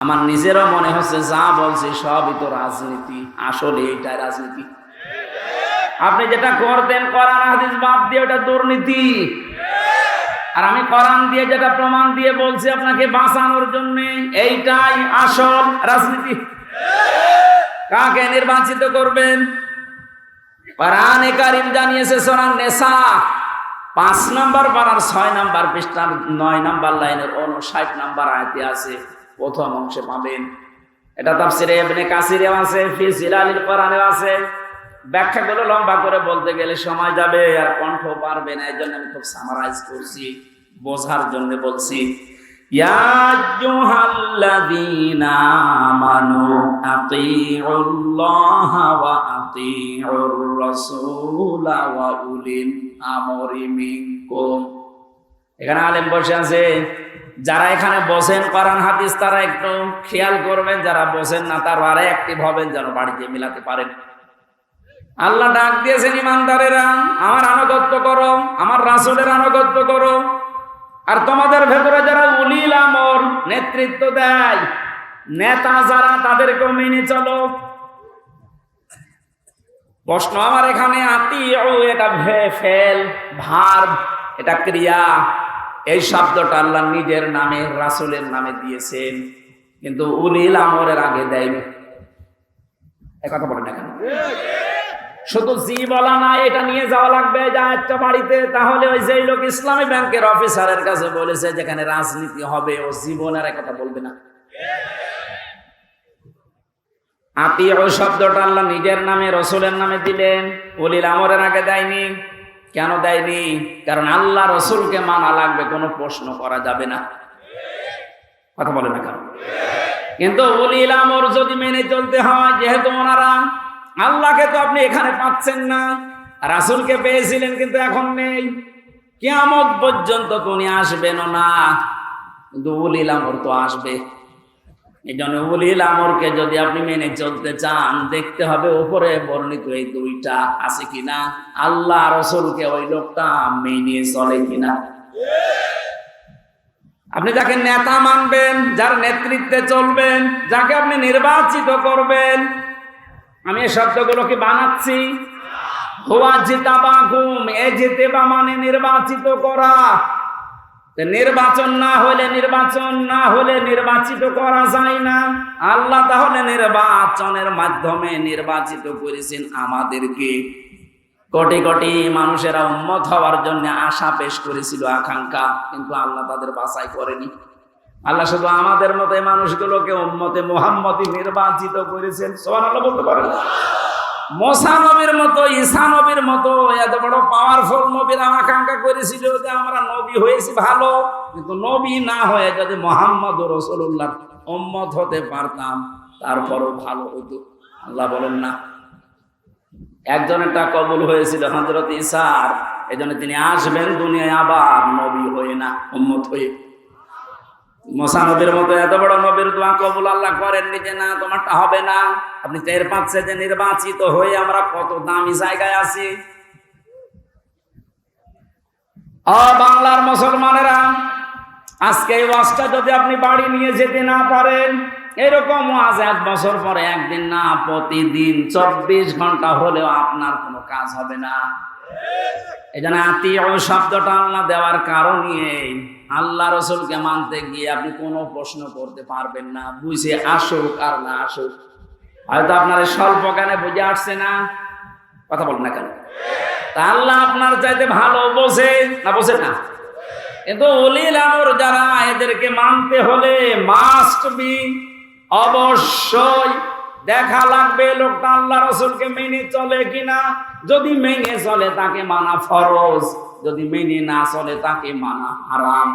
আমার নিজেরও মনে হচ্ছে যা বলছে সবই তো রাজনীতি, আসলে এটা রাজনীতি। আপনি যেটা করতেন কোরআন, হাদিস বাদ দিয়ে ওটা দুর্নীতি। আর আমি কোরআন দিয়ে যেটা প্রমাণ দিয়ে বলছি আপনাকে বাঁচানোর জন্য, এইটাই আসল রাজনীতি। কাকে নির্বাচিত করবেন? কোরআনে কারিম জানিয়েছে সোনার নেশা পাঁচ নম্বর পাড়ার ছয় নম্বর পৃষ্ঠার নয় নম্বর লাইনের উনষাট নম্বর আয়তে আছে প্রথম অংশে পাবেন। এটা তাফসিরে ইবনে কাসিরেও আছে, ফি সিলালিল কোরআনেও আছে। ব্যাখ্যাগুলো লম্বা করে বলতে গেলে সময় যাবে, আর কণ্ঠ পারবে না এই জন্য আমি খুব সামারাইজ করছি, বোঝার জন্য বলছি। এখানে আলেম বসে আছে। যারা এখানে বসেন, কোরআন, হাদিস, তারা একটু খেয়াল করবেন, যারা বসেন না, তারা আরে অ্যাক্টিভ হবেন, যেন বাড়িতে মিলাতে পারেন। আল্লাহ ডাক দিয়েছেন, ইমানদারেরা, আমার আনুগত্য করো, আমার রাসুলের আনুগত্য করো। আর তোমাদের ভেতরে যারা উলিল আমর, নেতৃত্ব দেয়, নেতা যারা, তাদেরকেও মেনে চলো। প্রশ্ন আমার এখানে আতি এটা ভে, ফেল ভার এটা ক্রিয়া। এই শব্দটা আল্লাহ নিজের নামে, রাসুলের নামে দিয়েছেন। কিন্তু উলিল আমরের আগে দেয়নি। কথা বলেন না কেন? শুধু জি বলা না এটা নিয়ে যাওয়া লাগবে, যা একটা বাড়িতে। তাহলে ওই যেই লোক ইসলামী ব্যাংকের অফিসারের কাছে বলেছে, যেখানে রাজনীতি হবে, ও জীবনের কথা বলবে না। আত্মীয় শব্দটা আল্লাহ নিজের নামে, রসুলের নামে দিলেন। অলিল আমরের আগে দেয়নি। কেন দেয়নি? কারণ আল্লাহ রসুলকে মানা লাগবে, কোনো প্রশ্ন করা যাবে না। কথা বলে না কেন? কিন্তু অলিল আমর যদি মেনে চলতে হয়, যেহেতু ওনারা আল্লাহকে তো আপনি এখানে পাচ্ছেন না, রাসুলকে পেয়েছিলেন কিন্তু এখন নেই। কেমন পর্যন্ত তো উনি আসবেনও না, কিন্তু উলিল আমর তো আসবে। এই জন্য উলিল আমরকে যদি আপনি মেনে চলতে চান, দেখতে হবে উপরে বর্ণিত এই দুইটা আছে কিনা। আল্লাহ রসুলকে ওই লোকটা মেনে চলে কিনা। আপনি যাকে নেতা মানবেন, যার নেতৃত্বে চলবেন, যাকে আপনি নির্বাচিত করবেন, আমি এই শব্দগুলোকে বানাচ্ছি? হুয়া জিতাবা ঘুম এ যেতে বা মানে নির্বাচিত করা। নির্বাচন না হলে নির্বাচন, না হলে নির্বাচিত করা যায় না। আল্লাহ তাহলে নির্বাচনের মাধ্যমে নির্বাচিত করেছেন আমাদেরকে। কোটি কোটি মানুষেরা উন্মত হওয়ার জন্য আশা পেশ করেছিল, আকাঙ্ক্ষা, কিন্তু আল্লাহ তাদের বাছাই করেনি। আল্লাহ শুধু আমাদের মতো মানুষগুলোকে উম্মতে মোহাম্মদী নির্বাচিত করেছেন। সোহান আল্লাহ বলতে পারেন? মোসা নবীর মতো ঈসা নবীর মতো, এত বড় পাওয়ারফুল নবীর আকাঙ্ক্ষা করেছিল যে আমরা নবী হয়েছি ভালো। কিন্তু নবী না হয়ে যদি মোহাম্মদ রসুল্লাহ উম্মত হতে পারতাম, তারপরও ভালো হতো। আল্লাহ বলেন না। একজনেরটা কবুল হয়েছিল হজরত ইসার এই তিনি আসবেন দুনিয়ায় আবার নবী হয়ে না, উম্মত হয়ে। মোসা মতো এত বড় নবীর দোয়া কবুল আল্লাহ করেননি যে না, তোমারটা হবে না। আপনি টের পাচ্ছে যে নির্বাচিত হয়ে আমরা কত দামি জায়গায় আছি। বাংলার মুসলমানেরা, আজকে এই ওয়াজটা যদি আপনি বাড়ি নিয়ে যেতে না পারেন, এরকম আজ এক বছর পরে একদিন না, প্রতিদিন চব্বিশ ঘণ্টা হলেও আপনার কোনো কাজ হবে না। এই জন্য আত্মীয় শব্দটা আল্লাহ দেওয়ার আল্লাহ রসুলকে মানতে গিয়ে আপনি কোনো প্রশ্ন করতে পারবেন না। বুঝে আসুক আর না আসুক। হয়তো আপনার স্বল্প বুঝে আসছে না। কথা বলেন না কেন? তা আল্লাহ আপনার চাইতে ভালো না না? কিন্তু অলিল আমর যারা এদেরকে মানতে হলে মাস্ট বি অবশ্যই দেখা লাগবে লোকটা আল্লাহ রসুলকে মেনে চলে কিনা? যদি মেনে চলে, তাকে মানা ফরজ। যদি মেনে না চলে, তাকে মানা হারাম।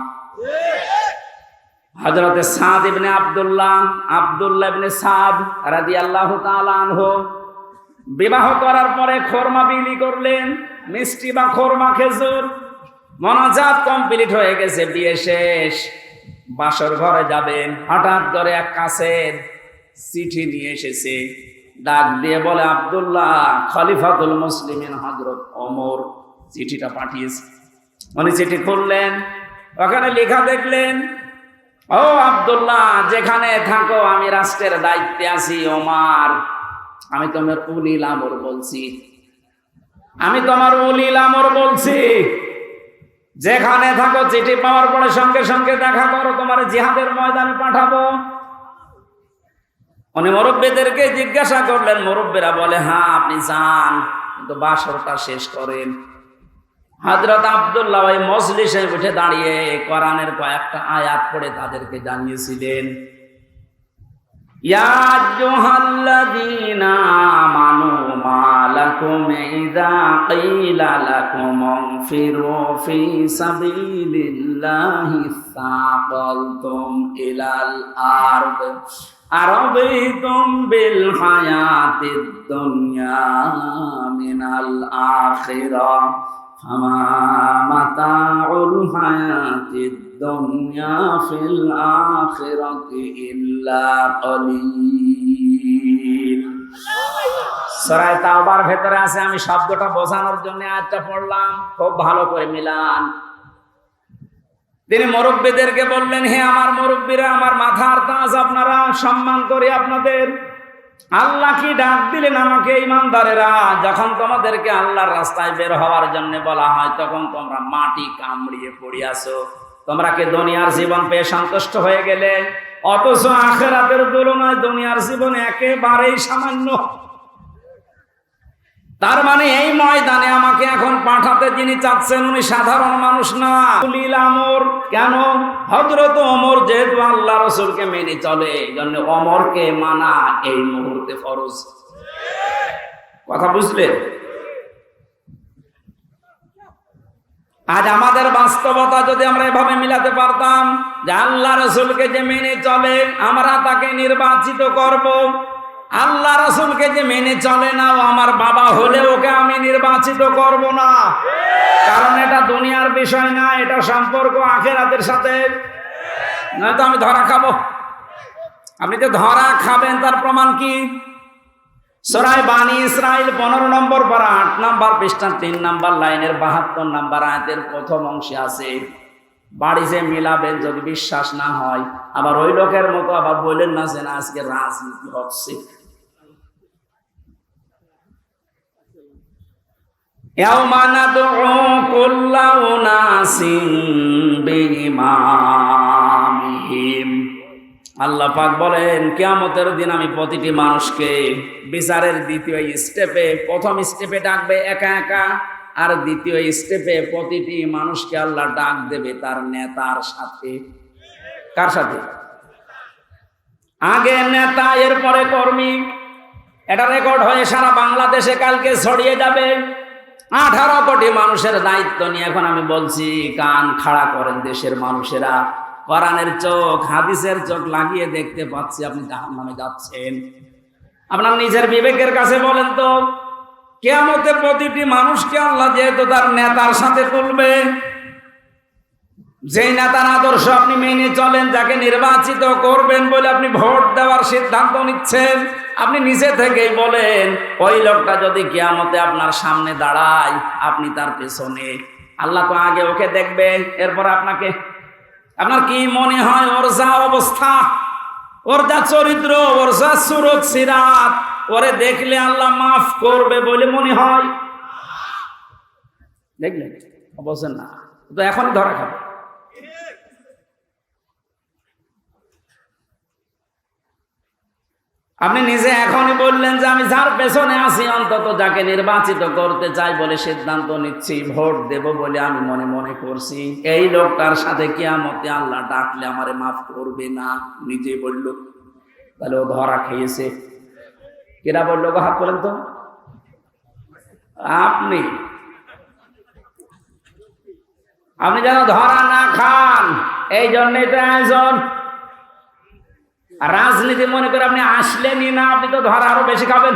হজরতে সাদ ইবনে আব্দুল্লাহ আব্দুল্লাহ ইবনে সাদ রাদি আল্লাহ আনহু বিবাহ করার পরে খোরমা বিলি করলেন। মিষ্টি বা খোরমা খেজুর। মনাজাত কমপ্লিট হয়ে গেছে, বিয়ে শেষ। বাসর ঘরে যাবেন, হঠাৎ করে এক কাছের চিঠি নিয়ে এসেছে। ডাক দিয়ে বলে, আব্দুল্লাহ, খলিফাতুল মুসলিমিন হজরত অমর চিঠিটা পাঠিয়েছে। উনি চিঠি খুললেন, ওখানে লেখা দেখলেন, ও আব্দুল্লাহ, যেখানে থাকো, আমি রাষ্ট্রের দায়িত্বে আছি, ওমার। আমি তোমার উলিল আমর বলছি। আমি তোমার উলিল আমর বলছি। যেখানে থাকো, চিঠি পাওয়ার পরে সঙ্গে সঙ্গে দেখা করো, তোমার জিহাদের ময়দানে পাঠাবো। উনি মুরব্বীদেরকে জিজ্ঞাসা করলেন, মুরব্বীরা বলে হ্যাঁ আপনি যান, কিন্তু বাসরটা শেষ করেন। হজরত আবদুল্লাহ ওই মজলিসে উঠে দাঁড়িয়ে কোরআনের কয়েকটা আয়াত পড়ে তাদেরকে জানিয়েছিলেন। ইলাল আরবিতুম বিল হায়াতিদ দুনিয়া মিনাল আখিরাহ فما متاع الحياة الدنيا في الآخرة إلا قليل সরাই তাওবার ভেতরে আছে আমি শব্দটা বোঝানোর জন্য আজটা পড়লাম খুব ভালো করে মিলান তিনি মুরব্বীদেরকে বললেন, হে আমার মুরব্বীরা, আমার মাথার তাজ আপনারা সম্মান করি আপনাদের। আল্লাহ কি ডাক দিলেন আমাকে ইমানদারেরা? যখন তোমাদেরকে আল্লাহর রাস্তায় বের হওয়ার জন্য বলা হয়, তখন তোমরা মাটি কামড়িয়ে পড়িয়াছো তোমরা কি দুনিয়ার জীবন পেয়ে সন্তুষ্ট হয়ে গেলে? অথচ আখেরাতের তুলনায় দুনিয়ার জীবন একেবারেই সামান্য। তার মানে এই ময়দানে আমাকে এখন পাঠাতে যিনি চাচ্ছেন, উনি সাধারণ মানুষ না। উলিল আমর, কেন? হজরত অমর যেহেতু আল্লাহ রসুলকে মেনে চলে এই জন্য অমরকে মানা এই মুহূর্তে ফরজ। কথা বুঝলেন? আজ আমাদের বাস্তবতা যদি আমরা এভাবে মিলাতে পারতাম, যে আল্লাহ রসুলকে যে মেনে চলে, আমরা তাকে নির্বাচিত করব। আল্লাহ রসুলকে যে মেনে চলে না, ও আমার বাবা হলে ওকে আমি নির্বাচিত করব না। কারণ এটা দুনিয়ার বিষয় না, এটা সম্পর্ক আখেরাতের সাথে। নয়তো আমি ধরা খাব। আপনি যে ধরা খাবেন, তার প্রমাণ কি? সরাই বাণী ইসরায়েল পনেরো নম্বর পারা আট নম্বর পৃষ্ঠা তিন নম্বর লাইনের বাহাত্তর নম্বর আয়াতের প্রথম অংশে আছে, বাড়ি যে মিলাবেন যদি বিশ্বাস না হয়, আবার ওই লোকের মতো আবার বললেন না যে না, আজকে রাজনীতি হচ্ছে। يوم ندعو كل أناس بإمامهم আল্লাহ পাক বলেন কেয়ামতের দিন আমি প্রতিটি মানুষকে বিচারের দ্বিতীয় স্টেপে প্রথম স্টেপে ডাকবে একা একা আর দ্বিতীয় স্টেপে প্রতিটি মানুষকে আল্লাহ ডাক দেবে তার নেতার সাথে কার সাথে আগে নেতা এরপরে কর্মী এটা রেকর্ড হয়ে সারা বাংলাদেশে কালকে ছড়িয়ে যাবে আঠারো কোটি মানুষের দায়িত্ব নিয়ে এখন আমি বলছি, কান খাড়া করেন দেশের মানুষেরা। কোরআনের চোখ, হাদিসের চোখ লাগিয়ে দেখতে পাচ্ছি আপনি জাহান নামে যাচ্ছেন। আপনার নিজের বিবেকের কাছে বলেন তো কেয়ামতে প্রতিটি মানুষকে আল্লাহ যেহেতু তার নেতার সাথে তুলবে, যেই নেতার আদর্শ আপনি মেনে চলেন, যাকে নির্বাচিত করবেন বলে আপনি ভোট দেওয়ার সিদ্ধান্ত নিচ্ছেন আপনি নিজে থেকেই বলেন, ওই লোকটা যদি কেয়ামতে আপনার সামনে দাঁড়ায়, আপনি তার পেছনে। আল্লাহ তো আগে ওকে দেখবে এরপর আপনাকে। আপনার কি মনে হয়, ওর যা অবস্থা? ওর যা চরিত্র, ওর যা সুরত, সিরাত, ওরে দেখলে আল্লাহ মাফ করবে বলে মনে হয়? দেখলেন? অবশ্যই না, তো এখন ধরা খাবে। আপনি নিজে এখনই বললেন যে আমি যার পেছনে আছি, অন্তত যাকে নির্বাচিত করতে চাই বলে সিদ্ধান্ত নিচ্ছি, ভোট দেব বলে আমি মনে মনে করছি। এই লোকটার সাথে কিয়ামতে আল্লাহ ডাকলে আমারে মাফ করবে না। নিজে বলল, তাহলে ও ধরা খেয়েছে। কেরা বলল গো, হাত বলেন তো। আপনি আপনি যেন ধরা না খান, এই জন্যই তো আয়োজন রাজনীতি মনে করে আপনি আসলেনই না, আপনি তো ধরা আরও বেশি খাবেন।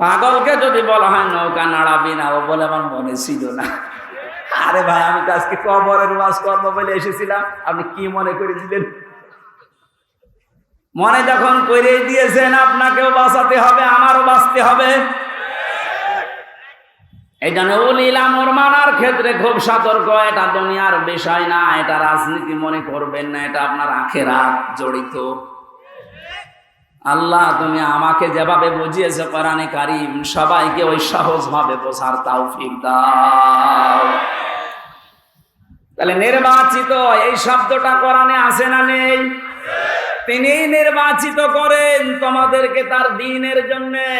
পাগলকে যদি বলা হয় নৌকা নাড়াবি না, ও বলে আমার মনে ছিল না। আরে ভাই, আমি তো আজকে কবরের ওয়াজ করব বলে এসেছিলাম। আপনি কি মনে করেছিলেন? মনে যখন করে দিয়েছেন, আপনাকেও বাঁচাতে হবে, আমারও বাঁচতে হবে। এই জন্য উলিল মানার ক্ষেত্রে খুব সতর্ক। এটা দুনিয়ার বিষয় না, এটা রাজনীতি মনে করবেন না, এটা আপনার আখেরা জড়িত। আল্লাহ, তুমি আমাকে যেভাবে বুঝিয়েছো কোরআনে কারিম, সবাইকে ওই সহজ ভাবে বোঝার তৌফিক দাও। তাহলে নির্বাচিত, এই শব্দটা কোরআনে আসে না নেই? তিনি নির্বাচিত করেন তোমাদেরকে তার দিনের জন্যে।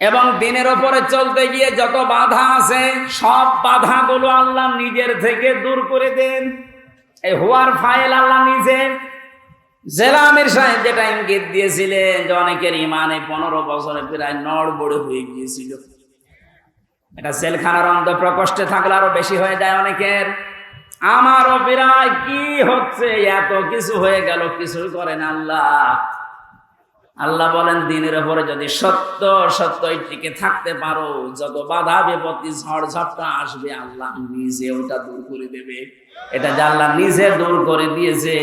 এবং দিনের ওপরে চলতে গিয়ে যত বাধা আছে, সব বাধাগুলো আল্লাহ নিজের থেকে দূর করে দেন। এই হুয়ার ফাইল আল্লাহ নিজে। জেলা আমির সাহেব যেটা ইঙ্গিত দিয়েছিলেন যে অনেকের ইমানে পনেরো বছরে প্রায় নড় বড়ে হয়ে গিয়েছিল। এটা জেলখানার অন্ধ প্রকোষ্ঠে থাকলে আরও বেশি হয়ে যায় অনেকের। আমারও প্রায় কি হচ্ছে, এত কিছু হয়ে গেল, কিছুই করেন আল্লাহ। আল্লাহ বলেন, দিনের উপরে যদি সত্য সত্য টিকে থাকতে পারো, যত বাধা বিপত্তি ঝড় ঝপটা আসবে, আল্লাহ নিজে ওটা দূর করে দেবে। এটা যে আল্লাহ নিজে দূর করে দিয়েছে,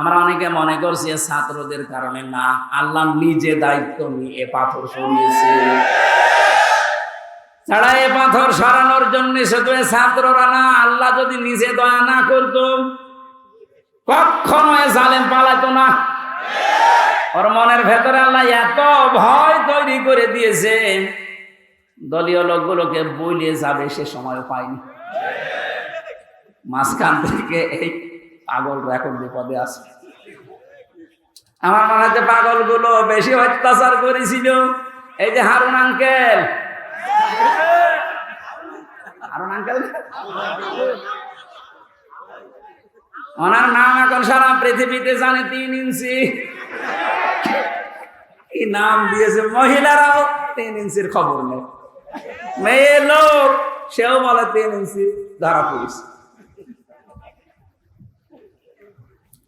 আমরা অনেকে মনে করছি ছাত্রদের কারণে না, আল্লাহ নিজে দায়িত্ব নিয়ে পাথর সরিয়েছে। ছাড়া এ পাথর সরানোর জন্য শুধু ছাত্ররা না, আল্লাহ যদি নিজে দয়া না করতো, কখনো এ জালেম পালাতো না। ওর মনের ভেতরে আল্লাহ এত ভয় তৈরি করে দিয়েছে, দলীয় লোকগুলোকে বলিয়ে যাবে সে সময় পায়নি। মাঝখান থেকে এই পাগল এখন বিপদে আছে। আমার মনে হচ্ছে পাগলগুলো বেশি অত্যাচার করেছিল। এই যে হারুন আঙ্কেল। হারুন আঙ্কেল? ওনার নাম এখন সারা পৃথিবীতে জানে তিন ইঞ্চি। কি নাম দিয়েছে মহিলারাও তিন ইঞ্চির খবর নেই। মেয়ে লোক, সেও বলে তিন ইঞ্চি, ধরা পড়েছে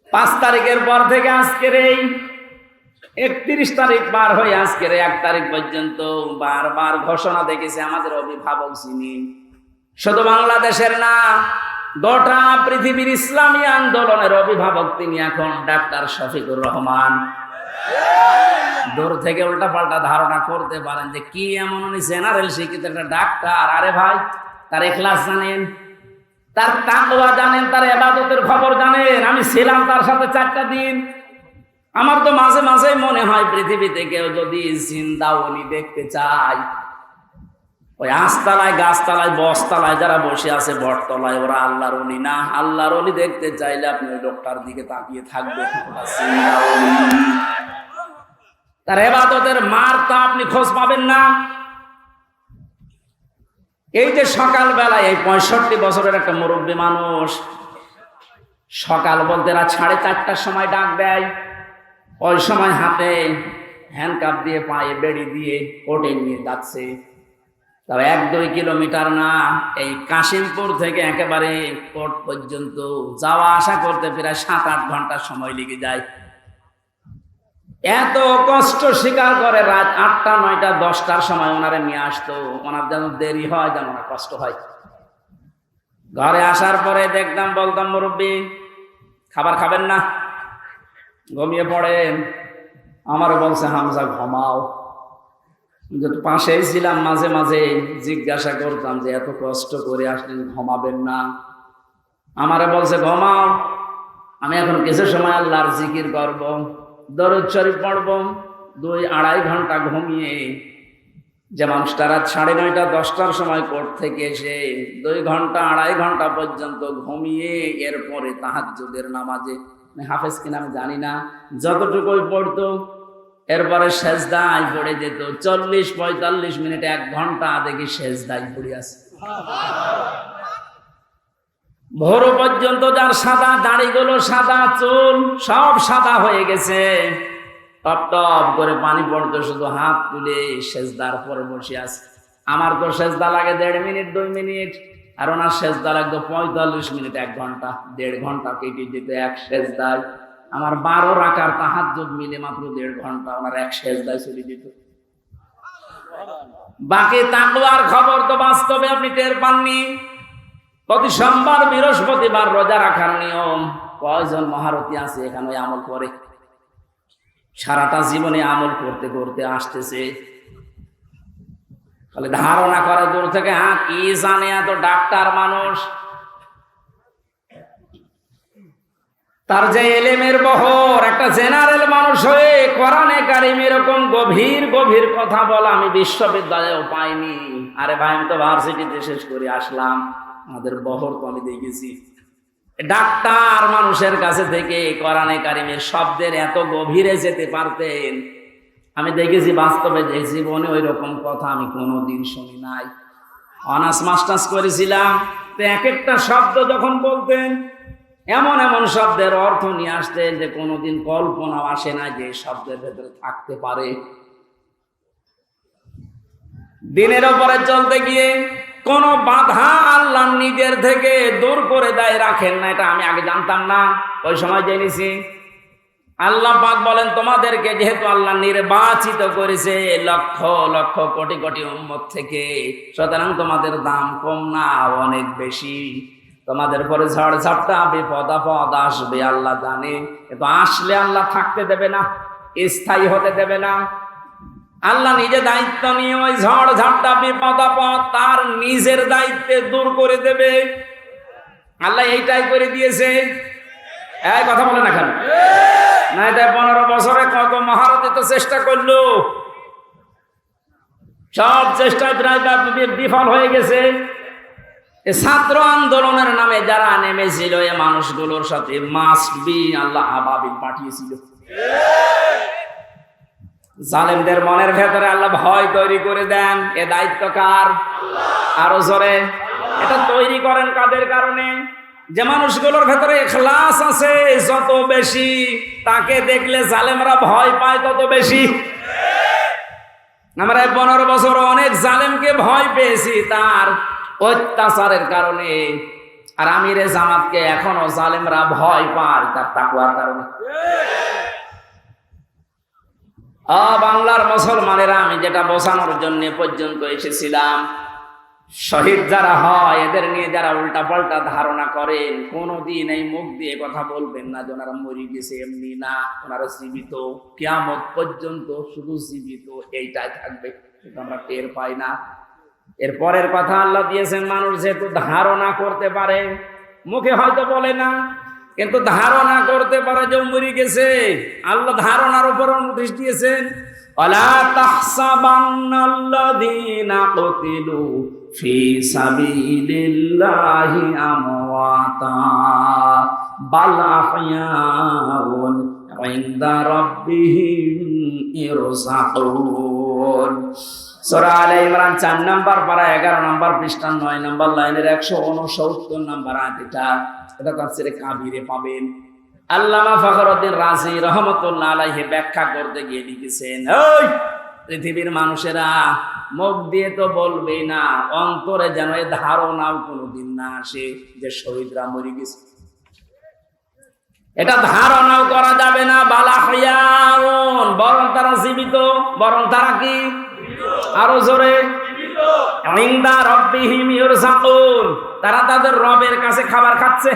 পাঁচ তারিখের পর থেকে আজকের এই একত্রিশ তারিখ পার হয়ে আজকের এক তারিখ পর্যন্ত বারবার ঘোষণা দেখেছে আমাদের অভিভাবক যিনি। শুধু বাংলাদেশের না গোটা পৃথিবীর ইসলামী আন্দোলনের অভিভাবক তিনি এখন ডাক্তার শফিকুর রহমান। দূর থেকে উল্টা পাল্টা ধারণা করতে পারেন যে কি এমন উনি জেনারেল শিক্ষিত একটা ডাক্তার। আরে ভাই, তার এখলাস জানেন, তার তাকওয়া জানেন, তার এবাদতের খবর জানেন। আমি ছিলাম তার সাথে চারটা দিন। আমার তো মাঝে মাঝে মনে হয় পৃথিবীতে কেউ যদি জিন্দা উনি দেখতে চায় ওই আস্তালায় গাছতলায় বসতলায় যারা বসে আছে বটতলায়, ওরা আল্লাহর অলি না। আল্লাহর অলি দেখতে চাইলে আপনি ওই লোকটার দিকে তাকিয়ে থাকবেন। ওরা তার এবাদতের মার তা আপনি খোঁজ পাবেন না। এই যে সকাল বেলায় এই পঁয়ষট্টি বছরের একটা মুরব্বী মানুষ সকাল বলতে রাত সাড়ে চারটার সময় ডাক দেয়। ওই সময় হাতে হ্যান্ডকাপ দিয়ে পায়ে বেড়ি দিয়ে কোটে নিয়ে যাচ্ছে। তবে এক দুই কিলোমিটার না, এই কাশিমপুর থেকে একেবারে কোর্ট পর্যন্ত যাওয়া আসা করতে প্রায় সাত আট ঘণ্টা সময় লেগে যায়। এত কষ্ট স্বীকার করে রাত আটটা, নয়টা, দশটার সময় ওনারে নিয়ে আসতো। ওনার যেন দেরি হয়, যেন ওনার কষ্ট হয়। ঘরে আসার পরে দেখতাম বলতাম, মুরব্বী, খাবার খাবেন না? ঘুমিয়ে পড়েন। আমারও বলছে, হামজা, ঘুমাও। পাশেই ছিলাম, মাঝে মাঝে জিজ্ঞাসা করতাম যে, এত কষ্ট করে আসলেন, ঘুমাবেন না? আমারে বলছে, ঘমাও, আমি এখন কিছু সময় আল্লাহর জিকির করব, দরদ শরীফ পড়ব, দুই আড়াই ঘণ্টা ঘুমিয়ে যে মানুষটা রাত সাড়ে নয়টা, দশটার সময় কোর্ট থেকে এসে দুই ঘণ্টা, আড়াই ঘণ্টা পর্যন্ত ঘুমিয়ে এরপরে তাহাজ্জুদের নামাজে হাফেজ কিনা আমি জানি না, যতটুকুই পড়তো এরপরে শেষদায় পড়ে যেত। চল্লিশ পঁয়তাল্লিশ মিনিট এক ঘণ্টা দেখি শেষদায় পড়ে আছে। ভোর পর্যন্ত যার সাদা দাড়িগুলো, সাদা চুল, সব সাদা হয়ে গেছে। টপ টপ করে পানি পড়তো, শুধু হাত তুলে সেজদার পরে বসে আছে। আমার তো সেজদা লাগে দেড় মিনিট, দুই মিনিট। আর ওনার সেজদা লাগতো পঁয়তাল্লিশ মিনিট, এক ঘণ্টা, দেড় ঘণ্টা কেটে যেত এক সেজদায়। আমার বারো তাহার যোগ মিলে মাত্র দেড় ঘণ্টা ওনার এক সেজদায় চলে যেত। বাকি তাকওয়ার খবর তো বাস্তবে আপনি টের পাননি। প্রতি সোমবার, বৃহস্পতিবার রোজা রাখার নিয়ম। কয়জন মহারথী আছে এখানে আমল করে? সারাটা জীবনে আমল করতে করতে আসতেছে। তাহলে ধারণা করে দূর থেকে হ্যাঁ কি জানে এত ডাক্তার মানুষ? তার যে এলেমের বহর, একটা জেনারেল মানুষ হয়ে কোরআনে কারিম এরকম গভীর গভীর কথা বলা আমি বিশ্ববিদ্যালয়েও পাইনি। আরে ভাই, আমি তো ভার্সিটিতে শেষ করে আসলাম। আমাদের বহর তো আমি দেখেছি। ডাক্তার মানুষের কাছে থেকে কোরআনে কারিমের শব্দের এত গভীরে যেতে পারতেন। আমি দেখেছি বাস্তবে যে জীবনে ওই রকম কথা আমি কোনোদিন শুনি নাই। অনার্স, মাস্টার্স করেছিলাম। তো এক একটা শব্দ যখন বলতেন এমন এমন শব্দের অর্থ নিয়ে আসতেন যে কোনোদিন কল্পনাও আসে না যে শব্দের ভেতরে থাকতে পারে। দিনের ওপরে চলতে গিয়ে কোন বাধা আল্লাহ নিজের থেকে দূর করে দেয়, রাখেন না, এটা আমি আগে জানতাম না, ওই সময় জেনেছি। আল্লাহ পাক বলেন, তোমাদেরকে যেহেতু আল্লাহ নির্বাচিত করেছে লক্ষ লক্ষ কোটি কোটি উম্মত থেকে, সুতরাং তোমাদের দাম কম না, অনেক বেশি। তোমাদের পরে ঝড় ঝাপটা বিপদ আপদ আসবে, আল্লাহ জানে। কিন্তু আসলে আল্লাহ থাকতে দেবে না, স্থায়ী হতে দেবে না। আল্লাহ নিজে দায়িত্ব নিয়ে ওই ঝড় ঝাপটা বিপদ আপদ তার নিজের দায়িত্বে দূর করে দেবে। আল্লাহ এইটাই করে দিয়েছে। এই কথা বলে না কেন? না, এটা পনেরো বছরে কত মহারথী তো চেষ্টা করল। সব প্রায় বিফল হয়ে গেছে। ছাত্র আন্দোলনের নামে যারা নেমেছিল, এ মানুষগুলোর সাথে মাস্ট বি আল্লাহ আবাবিল পাঠিয়েছিল। জালেমদের মনের ভেতরে আল্লাহ ভয় তৈরি করে দেন। এ দায়িত্ব কার? আরও জোরে। এটা তৈরি করেন কাদের কারণে? যে মানুষগুলোর ভেতরে এখলাস আছে, যত বেশি তাকে দেখলে জালেমরা ভয় পায়, তত বেশি। আমরা পনেরো বছর অনেক জালেমকে ভয় পেয়েছি, তার অত্যাচারের কারণে। আর আমিরে জামাতকে এখনও জালেমরা ভয় পায় তার তাকুয়ার কারণে। বাংলার মুসলমানেরা, আমি যেটা বোঝানোর জন্য পর্যন্ত এসেছিলাম, শহীদ যারা হয়, এদের নিয়ে যারা উল্টা পাল্টা ধারণা করেন, কোনোদিন এই মুখ দিয়ে কথা বলবেন না, যে ওনারা মরে গেছে, এমনি না, ওনারা জীবিত। কেয়ামত পর্যন্ত শুধু জীবিত, এইটাই থাকবে আমরা টের পাই না। এর পরের কথা আল্লাহ দিয়েছেন, মানুষ যেহেতু ধারণা করতে পারে, মুখে হয়তো বলে না, কিন্তু ধারণা করতে পারে যে মরে গেছে। আল্লাহ ধারণার উপর নোটিশ দিয়েছেন, অলা তাহসাবান্নাল্লাযীনা কুতিলু সূরা আলে ইমরান 4 নাম্বার পারা 11 নাম্বার পৃষ্ঠা 9 নাম্বার লাইনের 169 নাম্বার আয়াত এটা তাফসিরে কাবিরে পাবেন। আল্লামা ফখরুদ্দিন রাজি রহমতুল্লাহ আলাইহি ব্যাখ্যা করতে গিয়ে লিখেছেন, ওই পৃথিবীর মানুষেরা মুখ দিয়ে তো বলবেই না, অন্তরে যেন এই ধারণাও কোনোদিন না আসে যে শহীদরা মরে গেছে। এটা ধারণাও করা যাবে না, বালা হইয়াউন বরং তারা জীবিত, বরং তারা কি আরও জোরে। তারা তাদের রবের কাছে খাবার খাচ্ছে।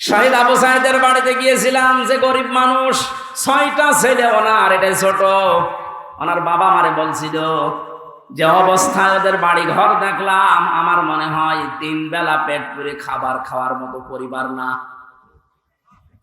শহীদ আবু সাহেদের বাড়িতে গিয়েছিলাম যে গরিব মানুষ, ছয়টা ছেলে ওনার, এটাই ছোট। ওনার বাবা মারে বলছিল, যে অবস্থায় ওদের বাড়ি ঘর দেখলাম, আমার মনে হয় তিন বেলা পেট পুরে খাবার খাওয়ার মতো পরিবার না।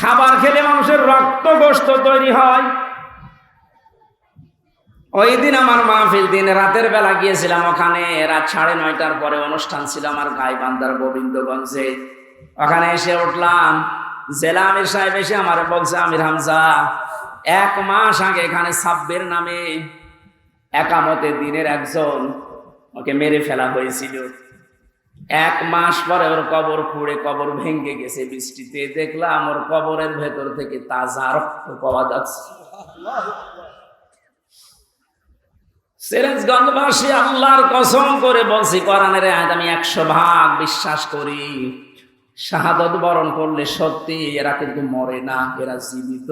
খাবার খেলে মানুষের রক্ত গোস্ত তৈরি হয়। ওই দিন আমার মাহফিল দিন, রাতের বেলা গিয়েছিলাম ওখানে, রাত সাড়ে নয়টার পরে অনুষ্ঠান ছিল আমার গাইবান্ধার গোবিন্দগঞ্জে। ওখানে এসে উঠলাম, জেলা আমির সাহেব এসে আমার বলছে, আমির হামজা, এক মাস আগে এখানে সাব্বের নামে একামতে দিনের একজন ওকে মেরে ফেলা হয়েছিল। এক মাস পরে ওর কবর খুঁড়ে কবর ভেঙে গেছে বৃষ্টিতে। দেখলাম ওর কবরের ভেতর থেকে তাজা রক্ত পাওয়া যাচ্ছে। সিরাজগঞ্জবাসী আল্লাহর কসম করে বলছি, কোরআনের আয়াত আমি একশো ভাগ বিশ্বাস করি। শাহাদত বরণ করলে সত্যি এরা কিন্তু মরে না, এরা জীবিত।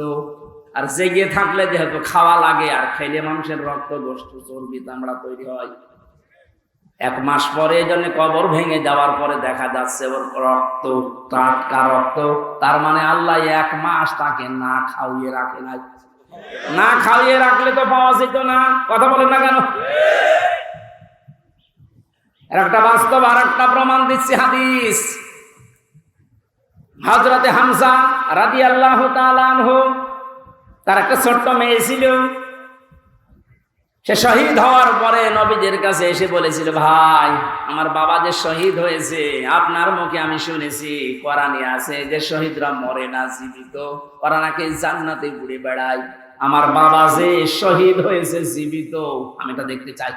আর জেগে থাকলে যেহেতু খাওয়া লাগে, আর খাইলে মানুষের রক্ত গোষ্ঠ চর্বি চামড়া তৈরি হয়। এক মাস পরে এই জন্য কবর ভেঙে যাওয়ার পরে দেখা যাচ্ছে ওর রক্ত, টাটকা রক্ত। তার মানে আল্লাহ এক মাস তাকে না খাওয়িয়ে রাখে নাই। না খাওয়িয়ে রাখলে তো পাওয়া যেত না। কথা বলেন না কেন? একটা বাস্তব আর একটা প্রমাণ দিচ্ছে হাদিস। হজরতে হামসা রাদি আল্লাহ তার একটা ছোট্ট মেয়ে ছিল। সে শহীদ হওয়ার পরে নবীদের কাছে এসে বলেছিল, ভাই, আমার বাবা যে শহীদ হয়েছে, আপনার মুখে আমি শুনেছি, কোরআনে আছে যে শহীদরা মরে না, জীবিত। ওরা নাকি জান্নাতে ঘুরে বেড়ায়। আমার বাবা যে শহীদ হয়েছে, জীবিত। আমি এটা দেখতে চাই।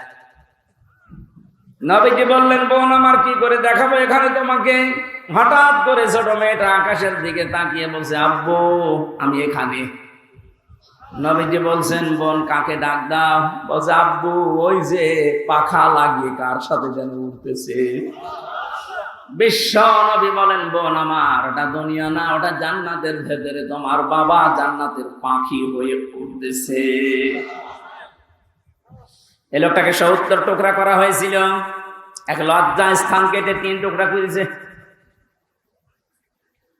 নবীজি বললেন, বোন, আমার কি করে দেখাবো এখানে তোমাকে? হঠাৎ করে ছোট মেয়েটা আকাশের দিকে তাকিয়ে বলছে, আব্বু, আমি এখানে। নবীজি বলছেন, বোন, কাকে ডাক দাও? বলছে, আব্বু, ওই যে পাখা লাগিয়ে কার সাথে যেন উঠতেছে? বিশ্ব নবী বলেন, বোন আমার, ওটা দুনিয়া না, ওটা জান্নাতের ভেতরে। তোমার বাবা জান্নাতের পাখি হয়ে উঠতেছে। এই লোকটাকে সত্তর টুকরা করা হয়েছিল। এক লজ্জা স্থান কেটে তিন টুকরা করেছে।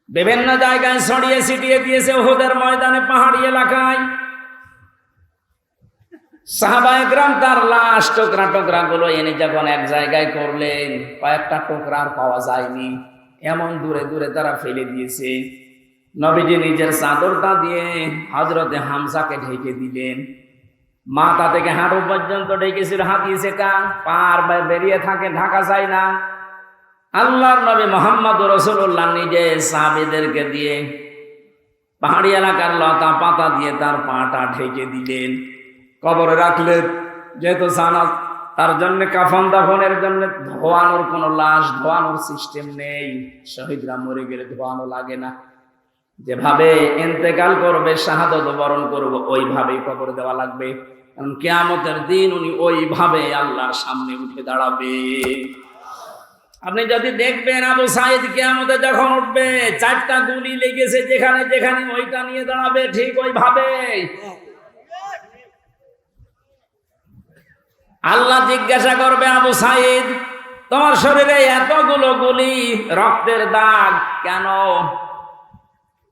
বিভিন্ন জায়গায় ছড়িয়ে ছিটিয়ে দিয়েছে ওহুদের ময়দানে পাহাড়ি এলাকায়। সাহাবায়করাম তার লাশ টোকরা টোকরা গুলো এনে যখন এক জায়গায় করলেন, কয়েকটা টোকরা আর পাওয়া যায়নি। এমন দূরে দূরে তারা ফেলে দিয়েছে। নবীজি নিজের চাদরটা দিয়ে হজরতে হামসাকে ঢেকে দিলেন। মাথা থেকে হাঁটু পর্যন্ত ঢেকেছিল হাতিয়েছে কান পার বেরিয়ে থাকে, ঢাকা যায় না। আল্লাহর নবী মোহাম্মদ রসুল্লাহ নিজে সাহাবিদেরকে দিয়ে পাহাড়ি এলাকার লতা পাতা দিয়ে তার পাটা ঢেকে দিলেন। কবরে রাখলেন যেহেতু জানা তার জন্য কাফন দাফনের জন্য ধোয়ানোর কোনো লাশ, ধোয়ানোর সিস্টেম নেই। শহীদরা মরে গেলে ধোয়ানো লাগে না। যেভাবে এন্তেকাল করবে, শাহাদত বরণ করব, ওইভাবেই কবর দেওয়া লাগবে। কারণ কেয়ামতের দিন উনি ওইভাবে আল্লাহর সামনে উঠে দাঁড়াবে। আপনি যদি দেখবেন আবু সাইদ কেয়ামতে যখন উঠবে, চারটা গুলি লেগেছে যেখানে যেখানে, ওইটা নিয়ে দাঁড়াবে ঠিক ওইভাবে। আল্লাহ জিজ্ঞাসা করবে আবু সাইদ, তোমার শরীরে এতগুলো গুলি রক্তের দাগ কেন?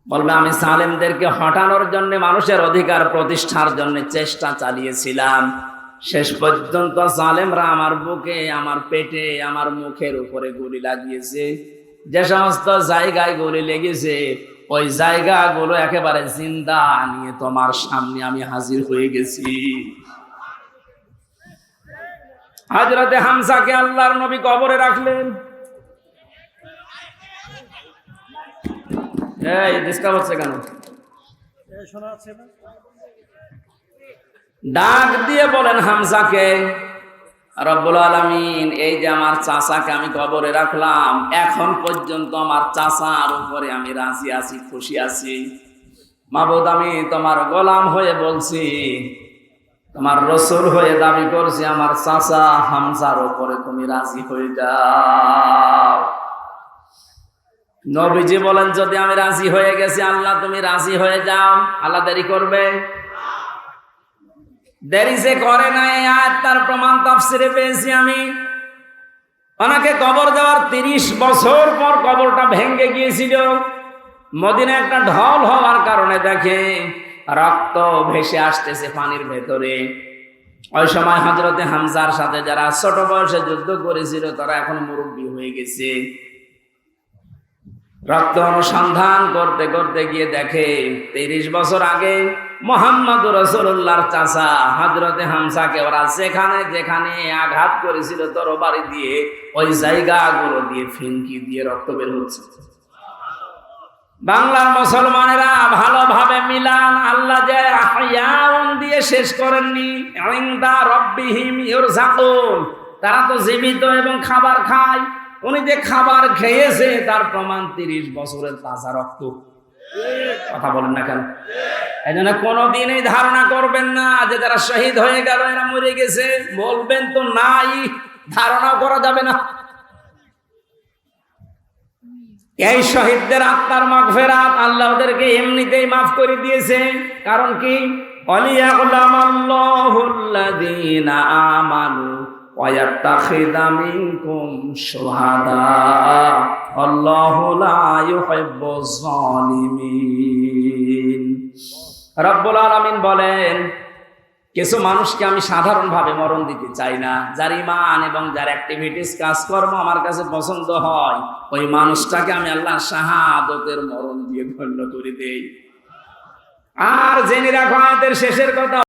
বলবে, আমি সালেমদেরকে হটানোর জন্য, মানুষের অধিকার প্রতিষ্ঠার জন্য চেষ্টা চালিয়েছিলাম। শেষ পর্যন্ত সালেমরা আমার বুকে, আমার পেটে, আমার মুখের উপরে গুলি লাগিয়েছে। যে সমস্ত জায়গায় গুলি লেগেছে, ওই জায়গাগুলো একেবারে জিন্দা নিয়ে তোমার সামনে আমি হাজির হয়ে গেছি। হাজরতে হামসাকে আল্লাহর নবী কবরে রাখলেন। এই, ডিস্টার্ব হচ্ছে কেন? ডাক দিয়ে বলেন হামসাকে রব্বুল আলমিন, এই যে আমার চাচাকে আমি কবরে রাখলাম, এখন পর্যন্ত আমার চাচার উপরে আমি রাজি আছি, খুশি আছি। মাবুদ, আমি তোমার গোলাম হয়ে বলছি, তোমার রসুল হয়ে দাবি করছি, আমার চাচা হামসার উপরে তুমি রাজি হয়ে যাও। নবীজি বলেন, যদি আমি রাজি হয়ে গেছি, আল্লাহ তুমি রাজি হয়ে যাও, আল্লাহ দেরি করবে? দেরি যে করে নাই আর তার প্রমাণ তাফসিরে পেয়েছি আমি। ওনাকে কবর দেওয়ার তিরিশ বছর পর কবরটা ভেঙে গিয়েছিল। মদিনে একটা ঢল হওয়ার কারণে দেখে রক্ত ভেসে আসতেছে পানির ভেতরে। ওই সময় হজরতে হামজার সাথে যারা ছোট বয়সে যুদ্ধ করেছিল, তারা এখন মুরব্বী হয়ে গেছে। রক্ত অনুসন্ধান করতে করতে গিয়ে দেখে তিরিশ বছর আগে মোহাম্মদ রসুল্লাহর চাষা হজরতে হামসাকে ওরা যেখানে যেখানে আঘাত করেছিল তরবারি দিয়ে, ওই জায়গাগুলো দিয়ে ফিনকি দিয়ে রক্ত বের হচ্ছে। বাংলার মুসলমানেরা ভালোভাবে মিলান আল্লাহ যে দিয়ে শেষ করেননি তারা তো জীবিত এবং খাবার খায়। উনি যে খাবার খেয়েছে, তার প্রমাণ তিরিশ বছরের তাজা রক্ত। কথা বলেন না কেন? এই জন্য কোনোদিন এই ধারণা করবেন না যে যারা শহীদ হয়ে গেল, এরা মরে গেছে। বলবেন তো নাই ধারণা করা যাবে না। এই শহীদদের আত্মার মাগফেরাত আল্লাহ ওদেরকে এমনিতেই মাফ করে দিয়েছে। কারণ কি? অলিয়াকুল্লামাল্লাহুল্লাযীনা আমানু আলামিন বলেন, কিছু মানুষকে আমি সাধারণভাবে মরণ দিতে চাই না। যার ইমান এবং যার অ্যাক্টিভিটিস কাজকর্ম আমার কাছে পছন্দ হয়, ওই মানুষটাকে আমি আল্লাহ শাহাদতের মরণ দিয়ে ধন্য করে দেই। আর জেনে রাখো আমাদের শেষের কথা